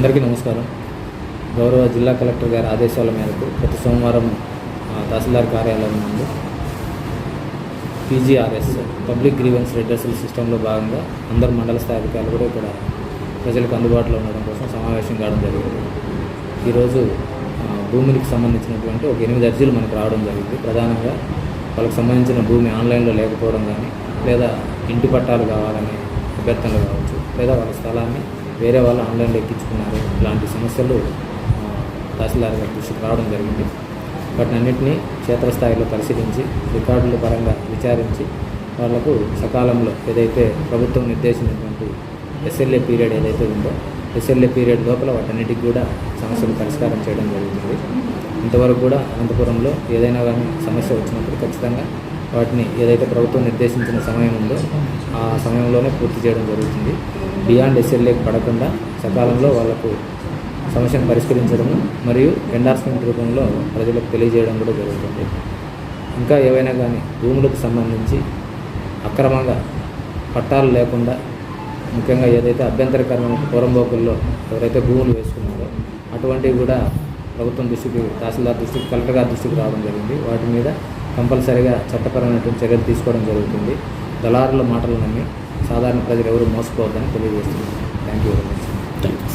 అందరికీ నమస్కారం. గౌరవ జిల్లా కలెక్టర్ గారి ఆదేశాల మేరకు ప్రతి సోమవారం తహసీల్దార్ కార్యాలయం నుండి పీజీఆర్ఎస్ పబ్లిక్ గ్రీవెన్స్ రిడ్రసల్ సిస్టంలో భాగంగా అందరు మండల స్థాయి అధికారులు కూడా ఇక్కడ ప్రజలకు అందుబాటులో ఉండడం కోసం సమావేశం కావడం జరిగింది. ఈరోజు భూమికి భూములకు సంబంధించినటువంటి ఒక ఎనిమిది అర్జీలు మనకు రావడం జరిగింది. ప్రధానంగా వాళ్ళకి సంబంధించిన భూమి ఆన్లైన్లో లేకపోవడం కానీ లేదా ఇంటి పట్టాలు కావాలనే అభ్యర్థనలు కావచ్చు లేదా వాళ్ళ స్థలాన్ని వేరే వాళ్ళు ఆన్లైన్లో ఎక్కించుకున్నారు. ఇలాంటి సమస్యలు తహసీల్దార్ గారి దృష్టికి రావడం జరిగింది. వాటిని అన్నింటినీ క్షేత్రస్థాయిలో పరిశీలించి రికార్డుల పరంగా విచారించి వాళ్ళకు సకాలంలో ఏదైతే ప్రభుత్వం నిర్దేశించినటువంటి ఎస్ఎల్ఏ పీరియడ్ ఏదైతే ఉందో ఎస్ఎల్ఏ పీరియడ్ లోపల వాటన్నిటికి కూడా సమస్యలు పరిష్కారం చేయడం జరుగుతుంది. ఇంతవరకు కూడా అనంతపురంలో ఏదైనా కానీ సమస్య వచ్చినప్పుడు ఖచ్చితంగా వాటిని ఏదైతే ప్రభుత్వం నిర్దేశించిన సమయం ఉందో ఆ సమయంలోనే పూర్తి చేయడం జరుగుతుంది. బియాండ్ ఎస్ఎల్ఏకి పడకుండా సకాలంలో వాళ్ళకు సమస్యను పరిష్కరించడము మరియు ఎండార్స్మెంట్ రూపంలో ప్రజలకు తెలియజేయడం కూడా జరుగుతుంది. ఇంకా ఏవైనా కానీ భూములకు సంబంధించి అక్రమంగా పట్టాలు లేకుండా ముఖ్యంగా ఏదైతే అభ్యంతరకరమైన పూరంబోకుల్లో ఎవరైతే భూములు వేసుకున్నారో అటువంటివి కూడా ప్రభుత్వం దృష్టికి తహసీల్దార్ దృష్టికి కలెక్టర్ గారి దృష్టికి రావడం జరిగింది. వాటి మీద కంపల్సరీగా చట్టపరమైనటువంటి చర్యలు తీసుకోవడం జరుగుతుంది. దళారుల మాటలు నమ్మి సాధారణ ప్రజలు ఎవరు మోసపోవద్దని తెలియజేస్తున్నాను thank you very much thank you